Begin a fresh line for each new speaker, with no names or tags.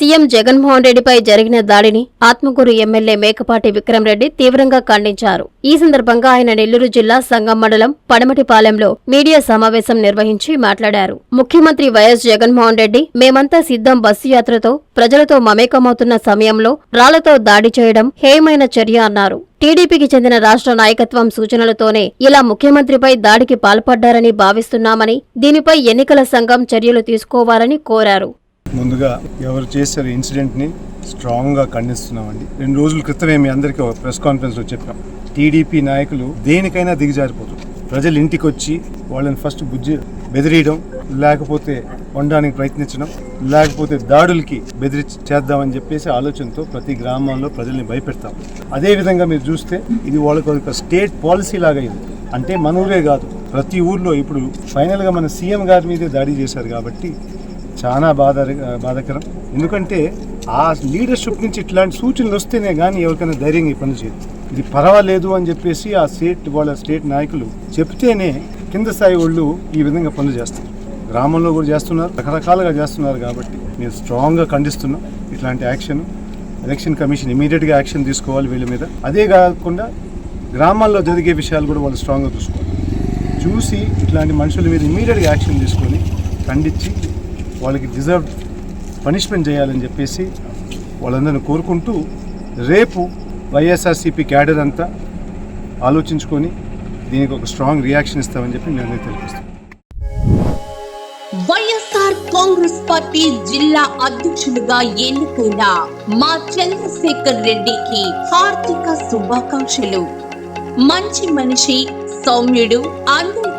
CM Jaganmohan రెడ్డిపై జరిగిన దాడిని ఆత్మకూరు ఎమ్మెల్యే మేకపాటి విక్రమరెడ్డి తీవ్రంగా ఖండించారు. ఈ సందర్భంగా ఆయన నెల్లూరు జిల్లా సంగం మండలం పడమటిపాలెంలో మీడియా సమావేశం నిర్వహించి మాట్లాడారు. ముఖ్యమంత్రి వైఎస్ జగన్మోహన్ రెడ్డి మేమంతా సిద్ధం బస్సు యాత్రతో ప్రజలతో మమేకమవుతున్న సమయంలో రాళ్ళతో దాడి చేయడం హేయమైన చర్య అన్నారు. టీడీపీకి చెందిన రాష్ట్ర నాయకత్వం సూచనలతోనే ఇలా ముఖ్యమంత్రిపై దాడికి పాల్పడ్డారని భావిస్తున్నామని దీనిపై ఎన్నికల సంఘం చర్యలు తీసుకోవాలని కోరారు.
ముందుగా ఎవరు చేశారు ఇన్సిడెంట్ని స్ట్రాంగ్గా ఖండిస్తున్నామండి. రెండు రోజుల క్రితమే మీ అందరికీ ఒక ప్రెస్ కాన్ఫరెన్స్లో చెప్పాం. టీడీపీ నాయకులు దేనికైనా దిగజారిపోతారు. ప్రజలు ఇంటికి వచ్చి వాళ్ళని ఫస్ట్ బుజ్జి బెదిరియడం లేకపోతే వండడానికి ప్రయత్నించడం లేకపోతే దాడులకి బెదిరి చేద్దామని చెప్పేసి ఆలోచనతో ప్రతి గ్రామంలో ప్రజల్ని భయపెడతాం. అదేవిధంగా మీరు చూస్తే ఇది వాళ్ళకి ఒక స్టేట్ పాలసీ లాగా ఇది. అంటే మన ఊరే కాదు ప్రతి ఊర్లో ఇప్పుడు ఫైనల్గా మన సీఎం గారి మీదే దాడి చేశారు కాబట్టి చాలా బాధ బాధాకరం. ఎందుకంటే ఆ లీడర్షిప్ నుంచి ఇట్లాంటి సూచనలు వస్తేనే కానీ ఎవరికైనా ధైర్యంగా ఈ పని చేయదు ఇది పర్వాలేదు అని చెప్పేసి ఆ స్టేట్ వాళ్ళ స్టేట్ నాయకులు చెప్తేనే కింద స్థాయి వాళ్ళు ఈ విధంగా పనులు చేస్తారు. గ్రామంలో కూడా చేస్తున్నారు రకరకాలుగా చేస్తున్నారు కాబట్టి మేము స్ట్రాంగ్గా ఖండిస్తున్నాం ఇట్లాంటి యాక్షన్ ఎలక్షన్ కమిషన్ ఇమీడియట్గా యాక్షన్ తీసుకోవాలి వీళ్ళ మీద. అదే కాకుండా గ్రామాల్లో జరిగే విషయాలు కూడా వాళ్ళు స్ట్రాంగ్గా చూసుకోవాలి. చూసి ఇట్లాంటి మనుషుల మీద ఇమీడియట్గా యాక్షన్ తీసుకొని ఖండించి వాళ్ళకి డిజర్వ్ పనిష్మెంట్ చేయాలని చెప్పేసి వాళ్ళందరిని కోరుకుంటూ రేపు వైఎస్ఆర్సీపీ క్యాడర్ అంతా ఆలోచించుకొని దీనికి ఒక స్ట్రాంగ్ రియాక్షన్ ఇస్తామని చెప్పి నేను తెలిపిస్తాను
వైఎస్ఆర్ కాంగ్రెస్ పార్టీ జిల్లా అధ్యక్షులుగా ఎన్నికైన మా చంద్రశేఖర్ రెడ్డికి హార్దిక శుభాకాంక్షలు. మంచి మనిషి సౌమ్యుడు